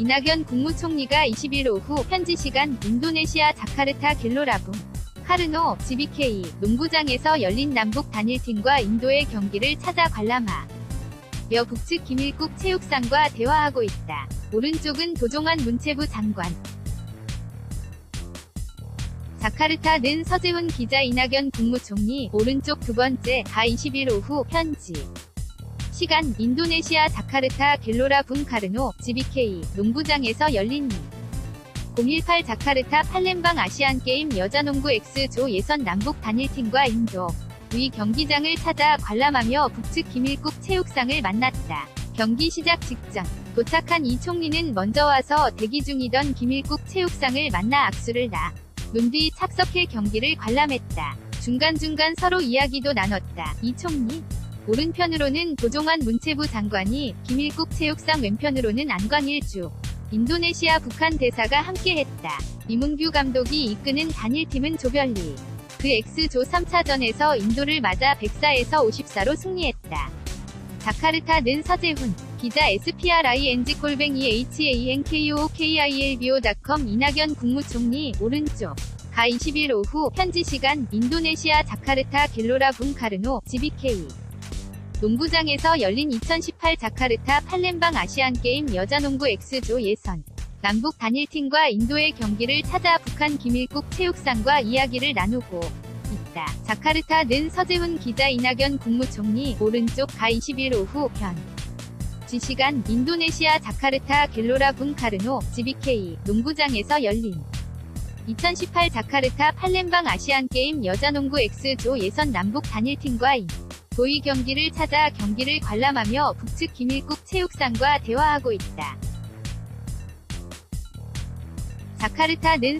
이낙연 국무총리가 20일 오후 현지 시간 인도네시아 자카르타 갤로라붕 카르노 GBK 농구장에서 열린 남북 단일팀과 인도의 경기를 찾아 관람하. 며 북측 김일국 체육상과 대화하고 있다. 오른쪽은 도종환 문체부 장관. 자카르타는 서재훈 기자 이낙연 국무총리 오른쪽 두 번째 가 20일 오후 현지 시간 인도네시아 자카르타 갤로라 붕 카르노 GBK 농구장에서 열린 018 자카르타 팔렘방 아시안게임 여자농구 X조 예선 남북 단일팀과 인도 위 경기장을 찾아 관람하며 북측 김일국 체육상을 만났다. 경기 시작 직전 도착한 이 총리는 먼저 와서 대기 중이던 김일국 체육상을 만나 악수를 나. 논뒤 착석해 경기를 관람했다. 중간중간 서로 이야기도 나눴다. 이 총리 오른편으로는 도종환 문체부 장관이 김일국 체육상 왼편으로는 안광일주. 인도네시아 북한 대사가 함께했다. 이문규 감독이 이끄는 단일팀은 조별리. 그 X조 3차전에서 인도를 맞아 104에서 54로 승리했다. 자카르타는 서재훈. 기자 SPRING-HANKOOKILBO.com 이낙연 국무총리 오른쪽. 가 20일 오후 현지 시간 인도네시아 자카르타 갤로라 붕 카르노 GBK 농구장에서 열린 2018 자카르타 팔렘방 아시안게임 여자농구 X조 예선 남북 단일팀과 인도의 경기를 찾아 북한 김일국 체육상과 이야기를 나누고 있다. 자카르타는 서재훈 기자 이낙연 국무총리 오른쪽 가 20일 오후 현 지시간 인도네시아 자카르타 갤로라 붕 카르노 GBK 농구장에서 열린 2018 자카르타 팔렘방 아시안게임 여자농구 X조 예선 남북 단일팀과 인 도의 경기를 찾아 경기를 관람하며 북측 김일국 체육상과 대화하고 있다. 자카르타는